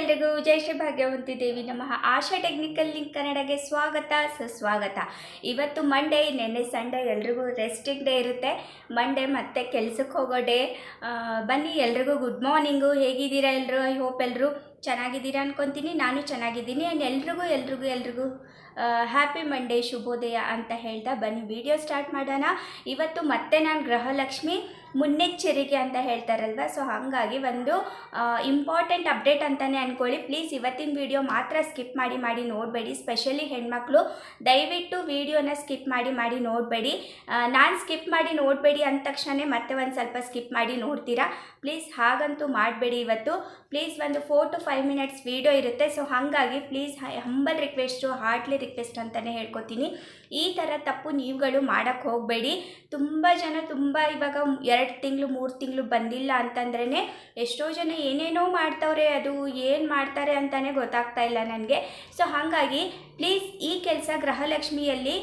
ಎಲ್ರಿಗೂ ಜೈ ಶ್ರೀ ಭಾಗ್ಯವಂತಿ ದೇವಿ ನಮಃ. ಆಶಾ technical link ಕನ್ನಡಗೆ ಸ್ವಾಗತ, ಸುಸ್ವಾಗತ. ಇವತ್ತು ಮಂಡೇ ನೆನ್ನೆ ಸಂಡೇ ಎಲ್ರಿಗೂ ರೆಸ್ಟಿಂಗ್ ಡೇ ಇರುತ್ತೆ. ಮಂಡೇ ಮತ್ತೆ ಕೆಲ್ಸಕ್ಕೆ ಹೋಗೋ ಡೇ ಬನ್ನಿ ಎಲ್ರಿಗೂ ಗುಡ್ ಮಾರ್ನಿಂಗು ಹೇಗಿದ್ದೀರಾ ಎಲ್ಲರೂ ಐ ಹೋಪ್ ಎಲ್ಲರೂ ಚೆನ್ನಾಗಿದ್ದೀರಾ ಅನ್ಕೊತೀನಿ. ನಾನು ಚೆನ್ನಾಗಿದ್ದೀನಿ. ಆ್ಯಂಡ್ ಎಲ್ರಿಗೂ ಎಲ್ರಿಗೂ ಎಲ್ರಿಗೂ ಹ್ಯಾಪಿ ಮಂಡೇ ಶುಭೋದಯ ಅಂತ ಹೇಳ್ತಾ ಬನ್ನಿ. ವಿಡಿಯೋ ಸ್ಟಾರ್ಟ್ ಮಾಡೋಣ. ಇವತ್ತು ಮತ್ತೆ ನಾನು ಗೃಹಲಕ್ಷ್ಮಿ. ಮುನ್ನೆಚ್ಚರಿಕೆ ಅಂತ ಹೇಳ್ತಾರಲ್ವ? ಸೊ ಹಾಗಾಗಿ ಒಂದು ಇಂಪಾರ್ಟೆಂಟ್ ಅಪ್ಡೇಟ್ ಅಂತಲೇ ಅಂದ್ಕೊಳ್ಳಿ ಪ್ಲೀಸ್ ಇವತ್ತಿನ ವಿಡಿಯೋ ಮಾತ್ರ ಸ್ಕಿಪ್ ಮಾಡಿ ಮಾಡಿ ನೋಡಬೇಡಿ. ಸ್ಪೆಷಲಿ ಹೆಣ್ಮಕ್ಳು, ದಯವಿಟ್ಟು ವಿಡಿಯೋನ ಸ್ಕಿಪ್ ಮಾಡಿ ಮಾಡಿ ನೋಡಬೇಡಿ. ನಾನು ಸ್ಕಿಪ್ ಮಾಡಿ ನೋಡಬೇಡಿ ಅಂದ ತಕ್ಷಣ ಮತ್ತೆ ಒಂದು ಸ್ವಲ್ಪ ಸ್ಕಿಪ್ ಮಾಡಿ ನೋಡ್ತೀರಾ? ಪ್ಲೀಸ್ ಹಾಗಂತೂ ಮಾಡಬೇಡಿ ಇವತ್ತು. ಪ್ಲೀಸ್ ಒಂದು four to five minutes video ಇರುತ್ತೆ. ಸೊ ಹಾಗಾಗಿ please humble request heartly request ಅಂತಲೇ ಹೇಳ್ಕೊತೀನಿ. ಈ ಥರ ತಪ್ಪು ನೀವುಗಳು ಮಾಡೋಕ್ಕೆ ಹೋಗಬೇಡಿ. ತುಂಬ ಜನ ತುಂಬ ಇವಾಗ ತಿಂಗಳು, ಮೂರು ತಿಂಗಳು ಬಂದಿಲ್ಲ ಅಂತಂದ್ರೇ ಎಷ್ಟೋ ಜನ ಏನೇನೋ ಮಾಡ್ತವ್ರೆ, ಅದು ಏನು ಮಾಡ್ತಾರೆ ಅಂತಲೇ ಗೊತ್ತಾಗ್ತಾ ಇಲ್ಲ ನನಗೆ. ಸೊ ಹಾಗಾಗಿ ಪ್ಲೀಸ್ ಈ ಕೆಲಸ ಗೃಹಲಕ್ಷ್ಮಿಯಲ್ಲಿ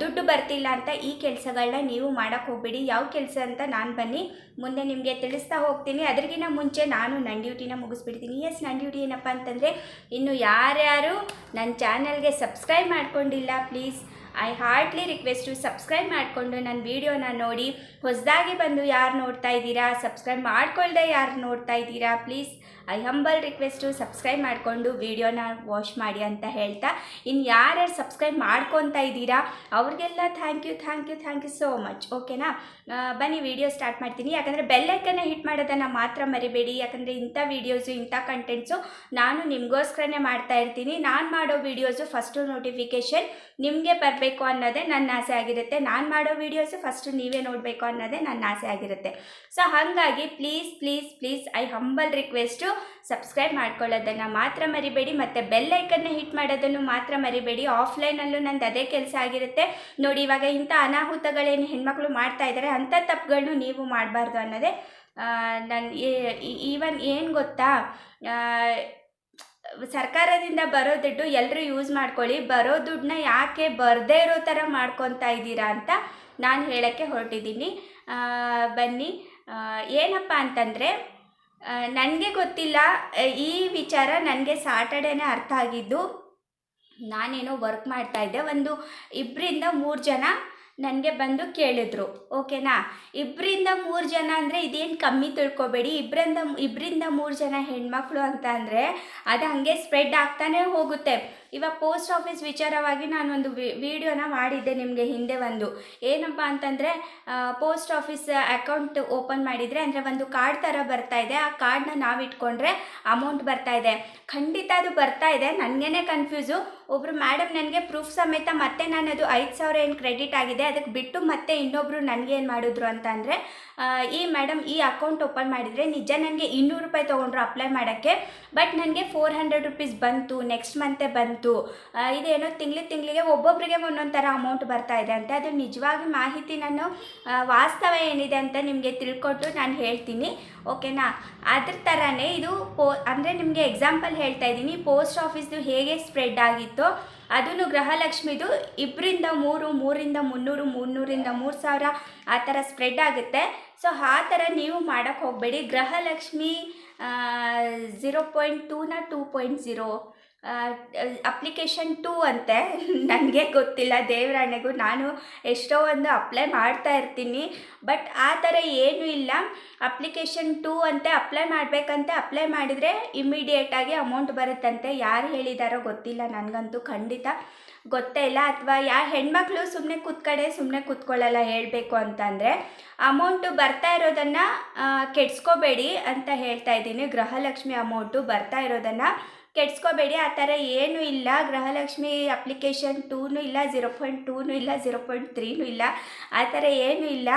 ದುಡ್ಡು ಬರ್ತಿಲ್ಲ ಅಂತ ಈ ಕೆಲಸಗಳನ್ನ ನೀವು ಮಾಡೋಕ್ಕೆ ಹೋಗ್ಬೇಡಿ. ಯಾವ ಕೆಲಸ ಅಂತ ನಾನು ಬನ್ನಿ, ಮುಂದೆ ನಿಮಗೆ ತಿಳಿಸ್ತಾ ಹೋಗ್ತೀನಿ. ಅದರಿಗಿಂತ ಮುಂಚೆ ನಾನು ನನ್ನ ಡ್ಯೂಟಿನ ಮುಗಿಸ್ಬಿಡ್ತೀನಿ. ಎಸ್ ನನ್ನ ಡ್ಯೂಟಿ ಏನಪ್ಪ ಅಂತಂದರೆ, ಇನ್ನು ಯಾರ್ಯಾರು ನನ್ನ ಚಾನಲ್ಗೆ ಸಬ್ಸ್ಕ್ರೈಬ್ ಮಾಡ್ಕೊಂಡಿಲ್ಲ please I heartly request subscribe ಮಾಡಿಕೊಂಡು ನನ್ನ ವೀಡಿಯೋನ ನೋಡಿ. ಹೊಸದಾಗಿ ಬಂದು ಯಾರು ನೋಡ್ತಾ ಇದ್ದೀರಾ ಸಬ್ಸ್ಕ್ರೈಬ್ ಮಾಡ್ಕೊಳ್ದೆ ಯಾರು ನೋಡ್ತಾ ಇದ್ದೀರಾ please I humble request, subscribe ಮಾಡಿಕೊಂಡು ವೀಡಿಯೋನ ವಾಚ್ ಮಾಡಿ ಅಂತ ಹೇಳ್ತಾ. ಇನ್ನು ಯಾರ್ಯಾರು ಸಬ್ಸ್ಕ್ರೈಬ್ ಮಾಡ್ಕೊತಾ ಇದ್ದೀರಾ, ಅವ್ರಿಗೆಲ್ಲ thank you thank you thank you so much ಓಕೆನಾ ಬನ್ನಿ ವಿಡಿಯೋ ಸ್ಟಾರ್ಟ್ ಮಾಡ್ತೀನಿ. ಯಾಕಂದರೆ ಬೆಲ್ಲೈಕನ್ನ ಹಿಟ್ ಮಾಡೋದನ್ನು ಮಾತ್ರ ಮರಿಬೇಡಿ. ಯಾಕಂದರೆ ಇಂಥ ವೀಡಿಯೋಸು ಇಂಥ ಕಂಟೆಂಟ್ಸು ನಾನು ನಿಮಗೋಸ್ಕರನೇ ಮಾಡ್ತಾ ಇರ್ತೀನಿ. ನಾನು ಮಾಡೋ ವೀಡಿಯೋಸು ಫಸ್ಟು ನೋಟಿಫಿಕೇಷನ್ ನಿಮಗೆ ಬರಬೇಕು ಅನ್ನೋದೇ ನನ್ನ ಆಸೆ ಆಗಿರುತ್ತೆ. ನಾನು ಮಾಡೋ ವೀಡಿಯೋಸು ಫಸ್ಟು ನೀವೇ ನೋಡಬೇಕು ಅನ್ನೋದೇ ನನ್ನ ಆಸೆ ಆಗಿರುತ್ತೆ. ಸೊ ಹಾಗಾಗಿ please please please I humble request subscribe ಮಾಡ್ಕೊಳ್ಳೋದನ್ನು ಮಾತ್ರ ಮರಿಬೇಡಿ ಮತ್ತು ಬೆಲ್ ಐಕನ್ನ ಹಿಟ್ ಮಾಡೋದನ್ನು ಮಾತ್ರ ಮರಿಬೇಡಿ. ಆಫ್ಲೈನಲ್ಲೂ ನಂದು ಅದೇ ಕೆಲಸ ಆಗಿರುತ್ತೆ. ನೋಡಿ, ಇವಾಗ ಇಂಥ ಅನಾಹುತಗಳೇನು ಹೆಣ್ಮಕ್ಳು ಮಾಡ್ತಾ ಇದ್ದಾರೆ ಅಂಥ ತಪ್ಪುಗಳನ್ನು ನೀವು ಮಾಡಬಾರ್ದು ಅನ್ನೋದೇ ನನ್ನ ಈವನ್ ಏನು ಗೊತ್ತಾ? ಸರ್ಕಾರದಿಂದ ಬರೋ ದುಡ್ಡು ಎಲ್ಲರೂ ಯೂಸ್ ಮಾಡ್ಕೊಳ್ಳಿ. ಬರೋ ದುಡ್ಡನ್ನ ಯಾಕೆ ಬರದೇ ಇರೋ ಥರ ಮಾಡ್ಕೊತಾ ಇದ್ದೀರಾ ಅಂತ ನಾನು ಹೇಳೋಕ್ಕೆ ಹೊರಟಿದ್ದೀನಿ. ಬನ್ನಿ. ಏನಪ್ಪ ಅಂತಂದರೆ ನನಗೆ ಗೊತ್ತಿಲ್ಲ. ಈ ವಿಚಾರ ನನಗೆ ಸ್ಯಾಟರ್ಡೇನೇ ಅರ್ಥ ಆಗಿದ್ದು, ನಾನೇನೋ ವರ್ಕ್ ಮಾಡ್ತಾ ಇದ್ದೆ. ಒಂದು ಇಬ್ಬರಿಂದ ಮೂರು ಜನ ನನಗೆ ಬಂದು ಕೇಳಿದ್ರು. ಓಕೆನಾ? ಇಬ್ಬರಿಂದ ಮೂರು ಜನ ಅಂದರೆ ಇದೇನು ಕಮ್ಮಿ ತಿಳ್ಕೊಬೇಡಿ. ಇಬ್ಬರಿಂದ ಇಬ್ಬರಿಂದ ಮೂರು ಜನ ಹೆಣ್ಮಕ್ಳು ಅಂತ ಅಂದರೆ ಅದು ಹಾಗೆ ಸ್ಪ್ರೆಡ್ ಆಗ್ತಾನೆ ಹೋಗುತ್ತೆ. ಇವಾಗ ಪೋಸ್ಟ್ ಆಫೀಸ್ ವಿಚಾರವಾಗಿ ನಾನು ಒಂದು ವಿಡಿಯೋನ ಮಾಡಿದ್ದೆ ನಿಮಗೆ ಹಿಂದೆ ಒಂದು. ಏನಪ್ಪ ಅಂತಂದರೆ ಪೋಸ್ಟ್ ಆಫೀಸ್ ಅಕೌಂಟ್ ಓಪನ್ ಮಾಡಿದರೆ ಅಂದರೆ ಒಂದು ಕಾರ್ಡ್ ಥರ ಬರ್ತಾ ಇದೆ. ಆ ಕಾರ್ಡ್ನ ನಾವು ಇಟ್ಕೊಂಡ್ರೆ ಅಮೌಂಟ್ ಬರ್ತಾ ಇದೆ. ಖಂಡಿತ ಅದು ಬರ್ತಾ ಇದೆ. ನನಗೇನೆ ಕನ್ಫ್ಯೂಸು ಒಬ್ಬರು ಮೇಡಮ್ ನನಗೆ ಪ್ರೂಫ್ ಸಮೇತ ಮತ್ತೆ ನಾನು ಅದು ಐದು ಸಾವಿರ ಏನು ಕ್ರೆಡಿಟ್ ಆಗಿದೆ. ಅದಕ್ಕೆ ಬಿಟ್ಟು ಮತ್ತೆ ಇನ್ನೊಬ್ಬರು ನನಗೆ ಏನು ಮಾಡಿದ್ರು ಅಂತ ಅಂದರೆ ಈ ಮೇಡಮ್ ಈ ಅಕೌಂಟ್ ಓಪನ್ ಮಾಡಿದರೆ ನಿಜ ನನಗೆ ಇನ್ನೂರು ರೂಪಾಯಿ ತೊಗೊಂಡ್ರು ಅಪ್ಲೈ ಮಾಡೋಕ್ಕೆ ಬಟ್ ನನಗೆ ಫೋರ್ ಹಂಡ್ರೆಡ್ ರುಪೀಸ್ ಬಂತು. ನೆಕ್ಸ್ಟ್ ಮಂತೆ ಬಂತು. ಆ, ಇದೇನೋ ತಿಂಗ್ಳು ತಿಂಗಳಿಗೆ ಒಬ್ಬೊಬ್ಬರಿಗೆ ಒಂದೊಂದು ಥರ ಅಮೌಂಟ್ ಬರ್ತಾ ಇದೆ ಅಂತ. ಅದು ನಿಜವಾಗಿ ಮಾಹಿತಿ ನಾನು ವಾಸ್ತವ ಏನಿದೆ ಅಂತ ನಿಮಗೆ ತಿಳ್ಕೊಟ್ಟು ನಾನು ಹೇಳ್ತೀನಿ. ಓಕೆನಾ ಅದ್ರ ಥರನೇ ಇದು ಪೋ ಅಂದರೆ ನಿಮಗೆ ಎಕ್ಸಾಂಪಲ್ ಹೇಳ್ತಾ ಇದ್ದೀನಿ. ಪೋಸ್ಟ್ ಆಫೀಸ್ದು ಹೇಗೆ ಸ್ಪ್ರೆಡ್ ಆಗಿತ್ತು ಅದನ್ನು ಗೃಹಲಕ್ಷ್ಮಿದು ಇಬ್ಬರಿಂದ ಮೂರು ಮೂರಿಂದ ಮುನ್ನೂರು ಮುನ್ನೂರಿಂದ ಮೂರು ಸಾವಿರ ಆ ಥರ ಸ್ಪ್ರೆಡ್ ಆಗುತ್ತೆ. ಸೊ ಆ ಥರ ನೀವು ಮಾಡೋಕ್ಕೆ ಹೋಗಬೇಡಿ. Gruhalakshmi zero point ಟೂನ two point zero application two ಅಂತೆ. ನನಗೆ ಗೊತ್ತಿಲ್ಲ, ದೇವರಾಣೆಗೂ. ನಾನು ಎಷ್ಟೋ ಒಂದು ಅಪ್ಲೈ ಮಾಡ್ತಾ ಇರ್ತೀನಿ. ಬಟ್ ಆ ಥರ ಏನೂ ಇಲ್ಲ. ಅಪ್ಲಿಕೇಶನ್ ಟೂ ಅಂತೆ ಅಪ್ಲೈ ಮಾಡಬೇಕಂತೆ. ಅಪ್ಲೈ ಮಾಡಿದರೆ ಇಮ್ಮಿಡಿಯೇಟಾಗಿ ಅಮೌಂಟ್ ಬರುತ್ತಂತೆ. ಯಾರು ಹೇಳಿದಾರೋ ಗೊತ್ತಿಲ್ಲ. ನನಗಂತೂ ಖಂಡಿತ ಗೊತ್ತೇ ಇಲ್ಲ. ಅಥವಾ ಯಾ, ಹೆಣ್ಮಕ್ಳು ಸುಮ್ಮನೆ ಕೂತ್ಕಡೆ ಸುಮ್ಮನೆ ಕೂತ್ಕೊಳ್ಳಲ್ಲ ಹೇಳಬೇಕು ಅಂತಂದರೆ ಅಮೌಂಟು ಬರ್ತಾ ಇರೋದನ್ನು ಕೆಡ್ಸ್ಕೋಬೇಡಿ ಅಂತ ಹೇಳ್ತಾ ಇದ್ದೀನಿ. ಗೃಹಲಕ್ಷ್ಮಿ ಅಮೌಂಟು ಬರ್ತಾ ಇರೋದನ್ನು ಕೆಡ್ಸ್ಕೋಬೇಡಿ, ಆ ಥರ ಏನೂ ಇಲ್ಲ. ಗೃಹಲಕ್ಷ್ಮಿ ಅಪ್ಲಿಕೇಶನ್ ಟೂನು ಇಲ್ಲ ಝೀರೋ ಪಾಯಿಂಟ್ ಟೂನು ಇಲ್ಲ ಝೀರೋ ಪಾಯಿಂಟ್ ತ್ರೀನೂ ಇಲ್ಲ, ಆ ಥರ ಏನೂ ಇಲ್ಲ.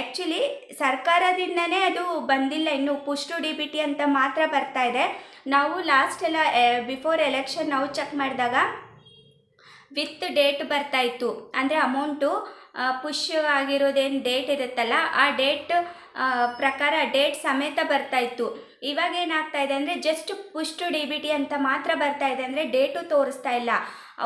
ಆ್ಯಕ್ಚುಲಿ ಸರ್ಕಾರದಿಂದನೇ ಅದು ಬಂದಿಲ್ಲ. ಇನ್ನು ಪುಷ್ಟು ಡಿ ಬಿ ಟಿ ಅಂತ ಮಾತ್ರ ಬರ್ತಾ ಇದೆ. ನಾವು ಲಾಸ್ಟ್ ಎಲ್ಲ ಬಿಫೋರ್ ಎಲೆಕ್ಷನ್ ನಾವು ಚೆಕ್ ಮಾಡಿದಾಗ ವಿತ್ ಡೇಟ್ ಬರ್ತಾಯಿತ್ತು ಅಂದರೆ ಅಮೌಂಟು ಪುಷ್ ಆಗಿರೋದೇನು ಡೇಟ್ ಇರುತ್ತಲ್ಲ, ಆ ಡೇಟ್ ಪ್ರಕಾರ ಡೇಟ್ ಸಮೇತ ಬರ್ತಾ ಇತ್ತು. ಇವಾಗ ಏನಾಗ್ತಾ ಇದೆ ಅಂದರೆ ಜಸ್ಟ್ ಪುಷ್ಟು ಡಿ ಬಿ ಟಿ ಅಂತ ಮಾತ್ರ ಬರ್ತಾ ಇದೆ ಅಂದರೆ ಡೇಟು ತೋರಿಸ್ತಾ ಇಲ್ಲ.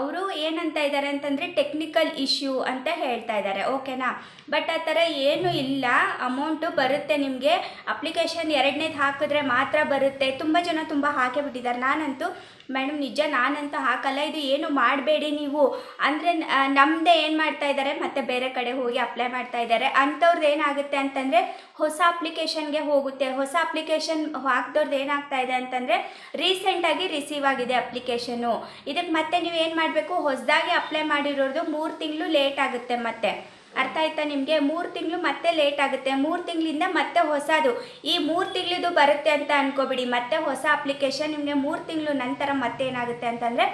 ಅವರು ಏನಂತ ಇದ್ದಾರೆ ಅಂತಂದರೆ ಟೆಕ್ನಿಕಲ್ ಇಶ್ಯೂ ಅಂತ ಹೇಳ್ತಾ ಇದ್ದಾರೆ ಓಕೆನಾ ಬಟ್ ಆ ಥರ ಏನೂ ಇಲ್ಲ ಅಮೌಂಟು ಬರುತ್ತೆ ನಿಮಗೆ. ಅಪ್ಲಿಕೇಶನ್ ಎರಡನೇದು ಹಾಕಿದ್ರೆ ಮಾತ್ರ ಬರುತ್ತೆ. ತುಂಬ ಜನ ತುಂಬ ಹಾಕೇ ಬಿಟ್ಟಿದ್ದಾರೆ. ನಾನಂತೂ ಮೇಡಮ್ ನಿಜ ನಾನಂತ ಹಾಕಲ್ಲ ಇದು ಏನು ಮಾಡಬೇಡಿ ನೀವು. ಅಂದರೆ ನಮ್ಮದೇ ಏನು ಮಾಡ್ತಾ ಇದ್ದಾರೆ ಮತ್ತೆ ಬೇರೆ ಕಡೆ ಹೋಗಿ ಅಪ್ಲೈ ಮಾಡ್ತಾ ಇದ್ದಾರೆ ಅಂಥವ್ರದ್ದು ಏನಾಗುತ್ತೆ ಅಂತಂದರೆ, ಹೊಸ ಅಪ್ಲಿಕೇಶನ್ಗೆ ಹೋಗುತ್ತೆ. ಹೊಸ ಅಪ್ಲಿಕೇಶನ್ ಹಾಕ್ದವ್ರದ್ದು ಏನಾಗ್ತಾ ಇದೆ ಅಂತಂದರೆ ರೀಸೆಂಟಾಗಿ ರಿಸೀವ್ ಆಗಿದೆ ಅಪ್ಲಿಕೇಶನು ಇದಕ್ಕೆ ಮತ್ತೆ ನೀವು ಏನು ಮಾಡಬೇಕು? ಹೊಸದಾಗಿ ಅಪ್ಲೈ ಮಾಡಿರೋದು ಮೂರು ತಿಂಗಳು ಲೇಟ್ ಆಗುತ್ತೆ ಮತ್ತೆ. ಅರ್ಥ ಆಯ್ತಾ ನಿಮಗೆ? ಮೂರು ತಿಂಗಳು ಮತ್ತೆ ಲೇಟ್ ಆಗುತ್ತೆ. ಮೂರು ತಿಂಗಳಿಂದ ಮತ್ತೆ ಹೊಸದು. ಈ ಮೂರು ತಿಂಗಳದು ಬರುತ್ತೆ ಅಂತ ಅನ್ಕೋಬಿಡಿ. ಮತ್ತೆ ಹೊಸ ಅಪ್ಲಿಕೇಶನ್ ನಿಮಗೆ ಮೂರು ತಿಂಗಳು ನಂತರ ಮತ್ತೆ ಏನಾಗುತ್ತೆ ಅಂತಂದರೆ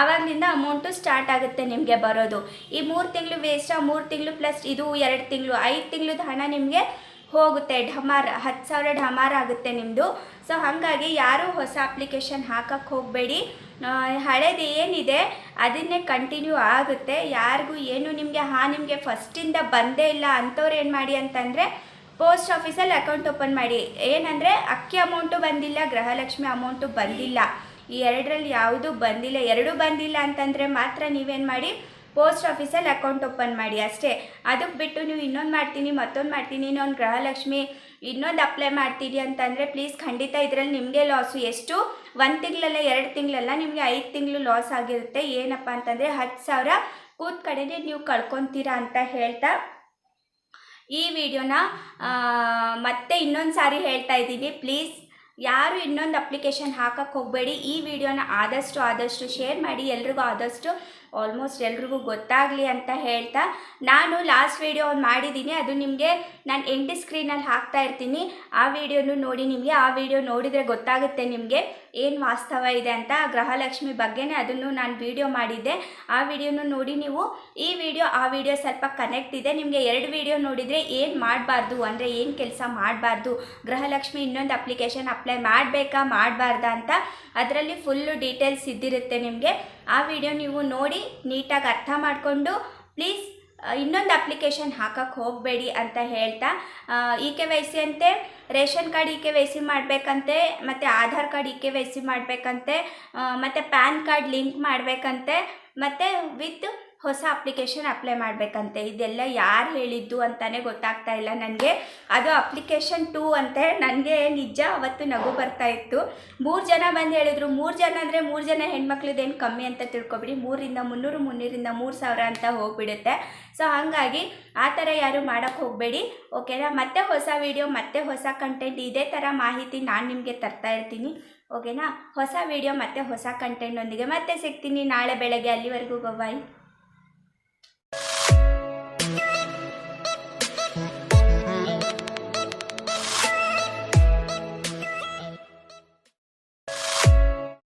ಆವಾಗಲಿಂದ ಅಮೌಂಟು ಸ್ಟಾರ್ಟ್ ಆಗುತ್ತೆ ನಿಮಗೆ ಬರೋದು. ಈ ಮೂರು ತಿಂಗಳು ವೇಸ್ಟ್ ಮೂರು ತಿಂಗಳು ಪ್ಲಸ್ ಇದು ಎರಡು ತಿಂಗಳು. ಐದು ತಿಂಗಳದ ಹಣ ನಿಮಗೆ ಹೋಗುತ್ತೆ, ಢಮಾರ್ ಹತ್ತು ಸಾವಿರ ಢಮಾರ್ ಆಗುತ್ತೆ ನಿಮ್ಮದು ಸೊ ಹಾಗಾಗಿ ಯಾರೂ ಹೊಸ ಅಪ್ಲಿಕೇಶನ್ ಹಾಕಕ್ಕೆ ಹೋಗಬೇಡಿ. ಹಳೇದು ಏನಿದೆ, ಅದನ್ನೇ ಕಂಟಿನ್ಯೂ ಆಗುತ್ತೆ. ಯಾರಿಗೂ ಏನು ನಿಮಗೆ, ಹಾ, ನಿಮಗೆ ಫಸ್ಟಿಂದ ಬಂದೇ ಇಲ್ಲ ಅಂಥವ್ರು ಏನು ಮಾಡಿ ಅಂತಂದರೆ ಪೋಸ್ಟ್ ಆಫೀಸಲ್ಲಿ ಅಕೌಂಟ್ ಓಪನ್ ಮಾಡಿ. ಏನಂದರೆ, ಅಕ್ಕಿ ಅಮೌಂಟು ಬಂದಿಲ್ಲ, ಗೃಹಲಕ್ಷ್ಮಿ ಅಮೌಂಟು ಬಂದಿಲ್ಲ. ಈ ಎರಡರಲ್ಲಿ ಯಾವುದೂ ಬಂದಿಲ್ಲ, ಎರಡೂ ಬಂದಿಲ್ಲ ಅಂತಂದರೆ ಮಾತ್ರ ನೀವೇನು ಮಾಡಿ ಪೋಸ್ಟ್ ಆಫೀಸಲ್ಲಿ ಅಕೌಂಟ್ ಓಪನ್ ಮಾಡಿ ಅಷ್ಟೇ. ಅದಕ್ಕೆ ಬಿಟ್ಟು ನೀವು ಇನ್ನೊಂದು ಮಾಡ್ತೀನಿ, ಮತ್ತೊಂದು ಮಾಡ್ತೀನಿ, ಇನ್ನೊಂದು ಗೃಹಲಕ್ಷ್ಮಿ, ಇನ್ನೊಂದು ಅಪ್ಲೈ ಮಾಡ್ತೀನಿ ಅಂತಂದರೆ ಪ್ಲೀಸ್ ಖಂಡಿತ ಇದರಲ್ಲಿ ನಿಮಗೆ ಲಾಸು ಎಷ್ಟು? ಒಂದು ತಿಂಗಳಲ್ಲ, ಎರಡು ತಿಂಗಳಲ್ಲ, ನಿಮಗೆ ಐದು ತಿಂಗಳು ಲಾಸ್ ಆಗಿರುತ್ತೆ. ಏನಪ್ಪ ಅಂತಂದರೆ ಹತ್ತು ಸಾವಿರ ಕೂತ್ ನೀವು ಕಳ್ಕೊತೀರಾ ಅಂತ ಹೇಳ್ತಾ ಈ ವಿಡಿಯೋನ ಮತ್ತೆ ಇನ್ನೊಂದು ಸಾರಿ ಹೇಳ್ತಾ ಇದ್ದೀನಿ. ಪ್ಲೀಸ್ ಯಾರು ಇನ್ನೊಂದು ಅಪ್ಲಿಕೇಶನ್ ಹಾಕಕ್ಕೆ ಹೋಗಬೇಡಿ. ಈ ವಿಡಿಯೋನ ಆದಷ್ಟು ಆದಷ್ಟು ಶೇರ್ ಮಾಡಿ. ಎಲ್ರಿಗೂ ಆದಷ್ಟು ಆಲ್ಮೋಸ್ಟ್ ಎಲ್ರಿಗೂ ಗೊತ್ತಾಗಲಿ ಅಂತ ಹೇಳ್ತಾ ನಾನು ಲಾಸ್ಟ್ ವಿಡಿಯೋ ಒಂದು ಮಾಡಿದ್ದೀನಿ. ಅದು ನಿಮಗೆ ನಾನು ಎಂಟಿ ಸ್ಕ್ರೀನಲ್ಲಿ ಹಾಕ್ತಾ ಇರ್ತೀನಿ. ಆ ವಿಡಿಯೋನು ನೋಡಿ ನಿಮಗೆ, ಆ ವಿಡಿಯೋ ನೋಡಿದರೆ ಗೊತ್ತಾಗುತ್ತೆ ನಿಮಗೆ ಏನು ವಾಸ್ತವ ಇದೆ ಅಂತ, ಗೃಹಲಕ್ಷ್ಮಿ ಬಗ್ಗೆನೇ ಅದನ್ನು ನಾನು ವಿಡಿಯೋ ಮಾಡಿದ್ದೆ. ಆ ವಿಡಿಯೋನು ನೋಡಿ ನೀವು, ಈ ವಿಡಿಯೋ ಆ ವಿಡಿಯೋ ಸ್ವಲ್ಪ ಕನೆಕ್ಟ್ ಇದೆ. ನಿಮಗೆ ಎರಡು ವಿಡಿಯೋ ನೋಡಿದರೆ ಏನು ಮಾಡಬಾರ್ದು, ಅಂದರೆ ಏನು ಕೆಲಸ ಮಾಡಬಾರ್ದು, ಗೃಹಲಕ್ಷ್ಮಿ ಇನ್ನೊಂದು ಅಪ್ಲಿಕೇಶನ್ ಅಪ್ಲೈ ಮಾಡಬೇಕಾ, ಮಾಡಬಾರ್ದಾ ಅಂತ, ಅದರಲ್ಲಿ ಫುಲ್ಲು ಡೀಟೇಲ್ಸ್ ಇದ್ದಿರುತ್ತೆ ನಿಮಗೆ. ಆ ವಿಡಿಯೋ ನೀವು ನೋಡಿ ನೀಟಾಗಿ ಅರ್ಥ ಮಾಡಿಕೊಂಡು ಪ್ಲೀಸ್ ಇನ್ನೊಂದು ಅಪ್ಲಿಕೇಶನ್ ಹಾಕಕ್ಕೆ ಹೋಗಬೇಡಿ ಅಂತ ಹೇಳ್ತಾ ಇ ಕೆ ವೈ ಸಿ ಅಂತೆ, ration card E K Y C ಮಾಡಬೇಕಂತೆ, ಮತ್ತು Aadhaar card E K Y C ಮಾಡಬೇಕಂತೆ ಮತ್ತು ಪ್ಯಾನ್ ಕಾರ್ಡ್ ಲಿಂಕ್ ಮಾಡಬೇಕಂತೆ, ಮತ್ತು ವಿತ್ ಹೊಸ ಅಪ್ಲಿಕೇಶನ್ ಅಪ್ಲೈ ಮಾಡಬೇಕಂತೆ. ಇದೆಲ್ಲ ಯಾರು ಹೇಳಿದ್ದು ಅಂತಾನೆ ಗೊತ್ತಾಗ್ತಾ ಇಲ್ಲ ನನಗೆ. ಅದು ಅಪ್ಲಿಕೇಶನ್ ಟೂ ಅಂತೆ. ನನಗೆ ನಿಜ ಅವತ್ತು ನಗು ಬರ್ತಾ ಇತ್ತು. ಮೂರು ಜನ ಬಂದು ಹೇಳಿದ್ರು, ಮೂರು ಜನ ಅಂದರೆ ಮೂರು ಜನ ಹೆಣ್ಮಕ್ಳದ್ದೇನು ಕಮ್ಮಿ ಅಂತ ತಿಳ್ಕೊಬಿಡಿ. ಮೂರಿಂದ ಮುನ್ನೂರು, ಮುನ್ನೂರಿಂದ ಮೂರು ಸಾವಿರ ಅಂತ ಹೋಗ್ಬಿಡುತ್ತೆ. ಸೊ ಹಾಗಾಗಿ ಆ ಥರ ಯಾರು ಮಾಡೋಕ್ಕೆ ಹೋಗಬೇಡಿ. ಓಕೆನಾ ಮತ್ತೆ ಹೊಸ ವಿಡಿಯೋ ಮತ್ತೆ ಹೊಸ ಕಂಟೆಂಟ್ ಇದೇ ಥರ ಮಾಹಿತಿ ನಾನು ನಿಮಗೆ ತರ್ತಾ ಇರ್ತೀನಿ. ಓಕೆನಾ ಹೊಸ ವಿಡಿಯೋ ಮತ್ತೆ ಹೊಸ ಕಂಟೆಂಟ್ನೊಂದಿಗೆ ಮತ್ತೆ ಸಿಗ್ತೀನಿ ನಾಳೆ ಬೆಳಗ್ಗೆ. ಅಲ್ಲಿವರೆಗೂ ಬಾಯ್